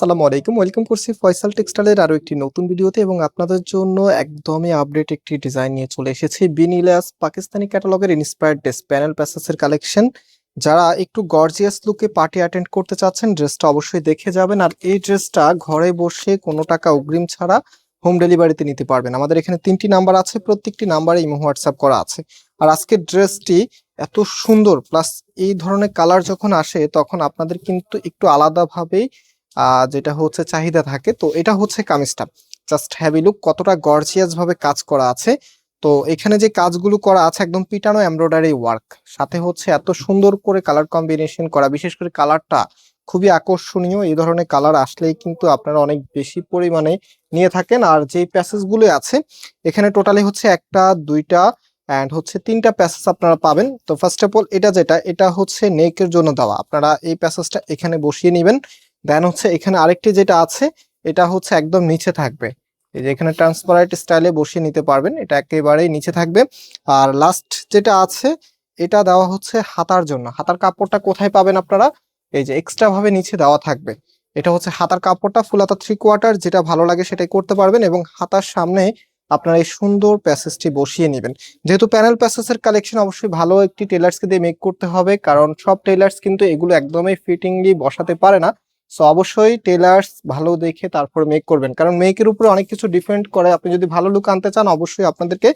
আসসালামু আলাইকুম। ওয়েলকাম করছি ফয়সাল টেক্সটাইলের আরও একটি নতুন ভিডিওতে এবং আপনাদের জন্য একদমই আপডেট একটি ডিজাইন নিয়ে চলে এসেছি। বিনিলাস পাকিস্তানি ক্যাটালগের ইন্সপায়ার্ড ড্রেস প্যানেল প্যাসেসের কালেকশন যারা একটু গর্জিয়াস লুকে পার্টি অ্যাটেন্ড করতে চাচ্ছেন ড্রেসটা অবশ্যই দেখে যাবেন। আর এই ড্রেসটা ঘরে বসে কোনো টাকা অগ্রিম ছাড়া হোম ডেলিভারিতে নিতে পারবেন। আমাদের এখানে তিনটি নাম্বার আছে, প্রত্যেকটি নাম্বারে ইমো হোয়াটসঅ্যাপ করা আছে। আর আজকের ড্রেসটি এত সুন্দর প্লাস এই ধরনের কালার যখন আসে, তখন আপনাদের কিন্তু একটু আলাদাভাবেই যেটা হচ্ছে চাহিদা থাকে, তো এটা হচ্ছে কামিজটা। জাস্ট হ্যাভি লুক কতটা গর্জিয়াস ভাবে কাজ করা আছে। তো এখানে যে কাজগুলো করা আছে একদম পিটানো এমব্রয়ডারি ওয়ার্ক সাথে হচ্ছে এত সুন্দর করে কালার কম্বিনেশন করা, বিশেষ করে কালারটা খুবই আকর্ষণীয়। এই ধরনের কালার আসলেই কিন্তু আপনারা অনেক বেশি পরিমাণে নিয়ে থাকেন। আর যে প্যাসেজগুলো আছে, এখানে টোটালি হচ্ছে একটা, দুইটা অ্যান্ড হচ্ছে তিনটা প্যাসেজ আপনারা পাবেন। তো ফার্স্ট অফ অল এটা যেটা, এটা হচ্ছে নেকের জন্য দেওয়া। আপনারা এই প্যাসেজটা এখানে বসিয়ে নেবেন। দেন হচ্ছে এখানে আরেকটি যেটা আছে, এটা হচ্ছে একদম নিচে থাকবে। এই যে এখানে ট্রান্সপারেন্ট স্টাইলে বসিয়ে নিতে পারবেন, এটা একেবারেই নিচে থাকবে। আর লাস্ট যেটা আছে, এটা দেওয়া হচ্ছে হাতার জন্য। হাতার কাপড়টা কোথায় পাবেন আপনারা? এই যে এক্সট্রা ভাবে নিচে দেওয়া থাকবে। এটা হচ্ছে হাতার কাপড়টা ফুল হাতা থ্রি কোয়ার্টার যেটা ভালো লাগে সেটাই করতে পারবেন এবং হাতার সামনে আপনারা এই সুন্দর প্যাসেজটি বসিয়ে নেবেন। যেহেতু প্যানেল প্যাসেজের কালেকশন অবশ্যই ভালো একটি টেলার্সকে দিয়ে মেক করতে হবে, কারণ সব টেলার্স কিন্তু এগুলো একদমই ফিটিংলি বসাতে পারে না। সো অবশ্যই টেলার্স ভালো দেখে তারপর মেক করবেন। কারণ মেকের উপরে অনেক কিছু ডিপেন্ড করে। আপনি যদি ভালো লুক আনতে চান, অবশ্যই আপনাদেরকে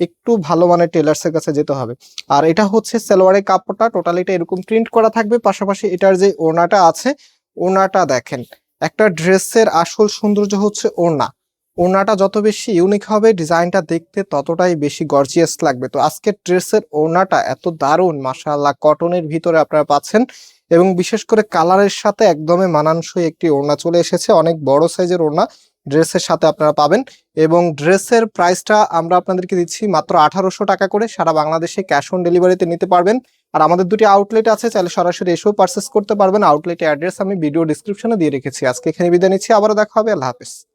একটু ভালো মানের টেলার্সের কাছে যেতে হবে। আর এটা হচ্ছে সালোয়ারের কাপড়টা। টোটালিটা এরকম প্রিন্ট করা থাকবে। পাশাপাশি এটার যে ওড়নাটা আছে, ওড়নাটা দেখেন। একটা ড্রেসের আসল সৌন্দর্য হচ্ছে ওড়না। ওড়নাটা যত বেশি ইউনিক হবে ডিজাইনটা দেখতে ততটাই বেশি গর্জিয়াস লাগবে। তো আজকের ড্রেসের ওড়নাটা এত দারুণ, মাশাআল্লাহ কটনের ভিতরে আপনারা পাচ্ছেন এবং বিশেষ করে কালারের সাথে একদমই মানানসই একটি ওড়না চলে এসেছে। অনেক বড় সাইজের ওড়না ড্রেসের সাথে আপনারা পাবেন এবং ড্রেসের প্রাইসটা আমরা আপনাদেরকে দিচ্ছি মাত্র আঠারোশো টাকা করে। সারা বাংলাদেশে ক্যাশ অন ডেলিভারিতে নিতে পারবেন। আর আমাদের দুটি আউটলেট আছে, চাইলে সরাসরি এসেও পারচেস করতে পারবেন। আউটলেটের অ্যাড্রেস আমি ভিডিও ডিসক্রিপশনে দিয়ে রেখেছি। আজকে এখানে বিদায় নিচ্ছি। আবারও দেখা হবে। আল্লাহ হাফেজ।